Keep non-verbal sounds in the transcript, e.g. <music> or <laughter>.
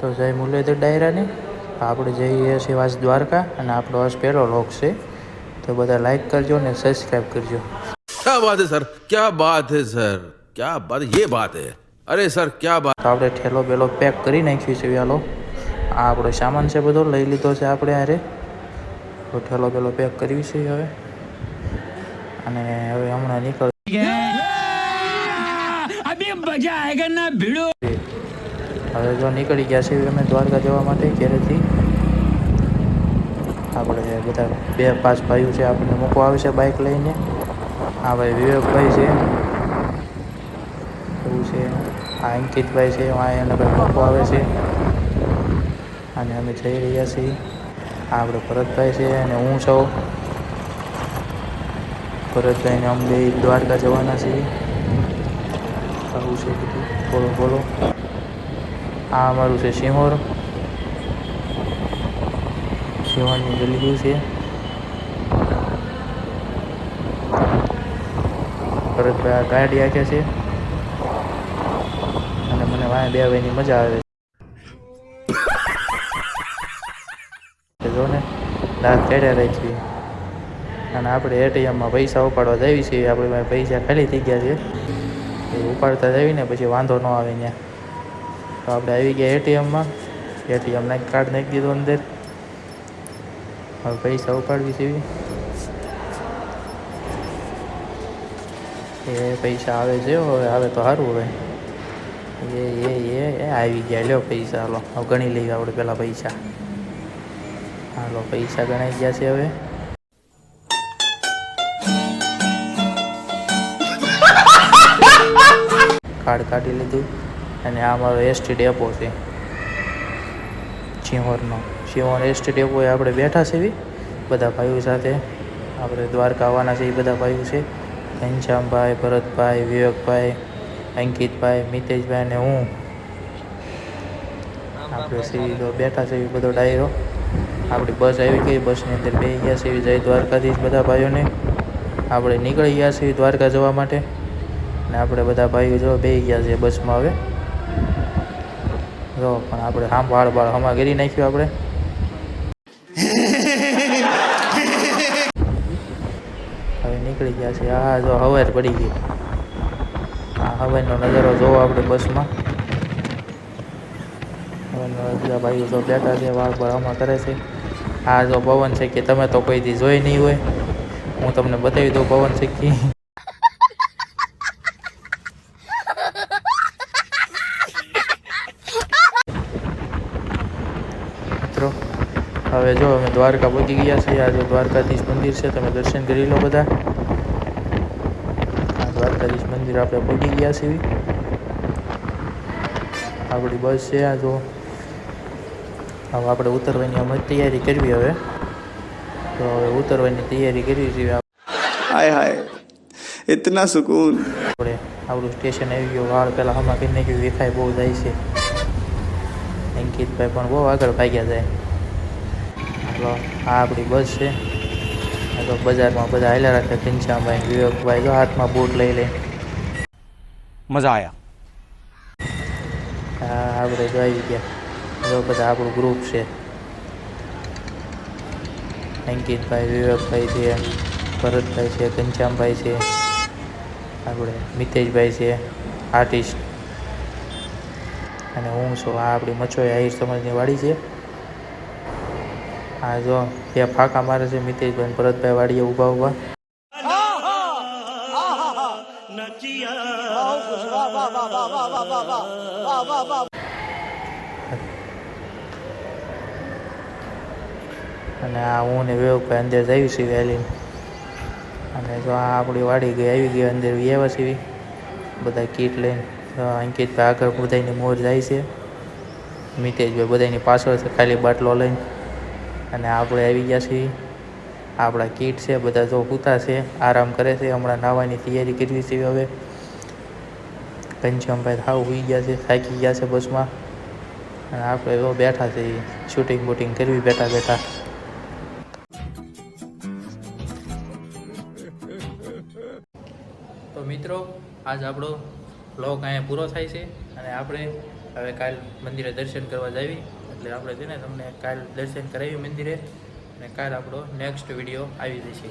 તો જય મુરલીધર ડાયરાની. આપણે જઈએ છીએ વાસ દ્વારકા અને આપણો વાસ પહેલો લોક છે. તો બધા લાઈક કરજો ને સબસ્ક્રાઈબ કરજો. ક્યા વાત હે સર ક્યા બાત હે સર ક્યા બાત? યે બાત હે. અરે સર ક્યા બાત? આપણે ઠેલો બેલો પેક કરી નાખ્યું છે વ્યાલો. આ આપણો સામાન છે બધો લઈ લીધો છે આપણે અરે તો ઠેલો બેલો પેક કરવી છે હવે. અને હવે હમણાં નીકળ અભી મજા આયેગા ના ભીડો. હવે જો નીકળી ગયા છે અમે દ્વારકા જવા માટે ઘેરેથી, આપણે બધા બે પાંચ ભાઈઓ છે આપણને મૂકવા આવે છે બાઇક લઈને. હા ભાઈ, વિવેકભાઈ છે, એવું છે આ અંકિતભાઈ છે આ એને ભાઈ મૂકવા આવે છે. અને અમે જઈ રહ્યા છીએ. આ આપણે ભરતભાઈ છે અને હું છું. ભરતભાઈને અમે દ્વારકા જવાના છીએ. આવું છે બધું. બોલો બોલો. આ અમારું છે સિંહોર સિંહોરની ગલીયું છે. ભરતભાઈ આ ગાડી આખે છે. અને મને વાય બે વાયની મજા આવે છે. જો ને, દાંત કાઢ્યા રાખી અને આપણે એટીએમમાં પૈસા ઉપાડવા જઈએ છીએ. આપણે પૈસા ખાલી થઈ ગયા છે. એ ઉપાડતા જઈએ ને, પછી વાંધો ન આવે ત્યાં. તો આપણે આવી ગયા એટીએમમાં. એટીએમ નાખી કાર્ડ નાખી દીધું અંદર. હવે પૈસા ઉપાડવી છે એ પૈસા આવે છે હવે આવે તો સારું હવે. એ એ એ એ, આવી ગયા. લ્યો પૈસા, હાલો. હવે ગણી લઈએ આપણે પહેલાં પૈસા. હાલો, પૈસા ગણાઈ ગયા છે હવે. <laughs> કાર્ડ કાઢી લીધું. અને આ મારો એસટી ડેપો છે. સિંહોરનો સિંહોર એસટી ડેપો એ આપણે બેઠા છીએ બધા ભાઈઓ સાથે. આપણે દ્વારકા આવવાના છે એ બધા ભાઈઓ છે. ઘનશ્યામભાઈ, ભરતભાઈ, વિવેકભાઈ, અંકિતભાઈ, મિતેશભાઈ અને હું. આપણે સીધો બેઠા છે એ બધો ડાયરો. આપણી બસ આવી ગઈ. બસની અંદર બે ગયા છે જય દ્વારકાધીશ બધા ભાઈઓને. આપણે નીકળી ગયા છીએ દ્વારકા જવા માટે. ને આપણે બધા ભાઈઓ જો બે ગયા છે બસમાં હવે. જો, પણ આપણે આમ વાળ બાળ હમા કરી નાખ્યું આપણે. હવે નીકળી ગયા છે. આ જો હવાર પડી ગઈ. આ હવારનો નજારો જોવો આપણે બસમાં. બધા ભાઈઓ તો બેઠા છે, વાળ બાળ હમા કરે છે. આ જો પવન છે કે તમે તો કોઈ દી જોઈ નહીં હોય. હું તમને બતાવી દઉં પવન શીખી મિત્રો. હવે જો અમે દ્વારકા પહોંચી ગયા છીએ. આજે દ્વારકાધીશ મંદિર છે તમે દર્શન કરી લો બધા. આ દ્વારકાધીશ મંદિર આપણે પહોંચી ગયા છીએ. આપણી બસ છે આ જો. હવે આપણે ઉતરવાની અમે તૈયારી કરવી હવે. તો હવે ઉતરવાની તૈયારી કરવી છે. હાય હાય. ઇતના સુકૂન. આપણે આપણું સ્ટેશન આવી ગયું. વાળ પહેલાં હમણાં કરીને દેખાય બહુ જાય છે. અંકિતભાઈ પણ બહુ આગળ ભાગ્યા જાય તો આ આપણી બસ છે. તો બજારમાં બધા હાલ્યા રાખે ઘનશ્યામભાઈ વિવેકભાઈ. જો હાથમાં બૂટ લઈ લે. મજા આવ્યા હા આપણે જો આવી ગયા. જો બધા આપણું ગ્રુપ છે. અંકિતભાઈ વિવેકભાઈ છે ભરતભાઈ છે ઘનશ્યામભાઈ છે આપણે મિતેશભાઈ છે આર્ટિસ્ટ અને હું છું આ આપણી મચોઈ આહિર સમાજની વાડી છે. આ જો ત્યાં ફાંકા મારે છે મિતેશભાઈ ભરતભાઈ વાડીએ ઊભા ઊભા. અને આ હું ને વિવેકભાઈ અંદર જઈ છીએ વહેલી અને જો આ આપણી વાડી ગઈ, આવી ગઈ, અંદર વ્યવસ્થિત બધા કીટ લઈને. અંકિતભાઈ આગળ બધાની મોર જાય છે. મિતેશભાઈ બધાની પાછળ છે, ખાલી બાટલો લઈને. અને આપણે આવી ગયા છીએ. આપણા કીટ છે, બધા જો પૂતા છે, આરામ કરે છે. હમણાં નાહવાની તૈયારી કરવી છે હવે. ઘનશ્યામભાઈ હાવ હોઈ ગયા છે, થાકી ગયા છે બસમાં. અને આપણે એવો બેઠા છે શૂટિંગ બૂટિંગ કરવી બેઠા બેઠા. તો મિત્રો, આજ આપણો બ્લોગ અહીંયા પૂરો થાય છે અને આપણે હવે કાલ મંદિરે દર્શન કરવા જાવી. એટલે આપણે છે ને તમને કાલ દર્શન કરાવી મંદિરે અને કાલ આપણો નેક્સ્ટ વીડિયો આવી જશે.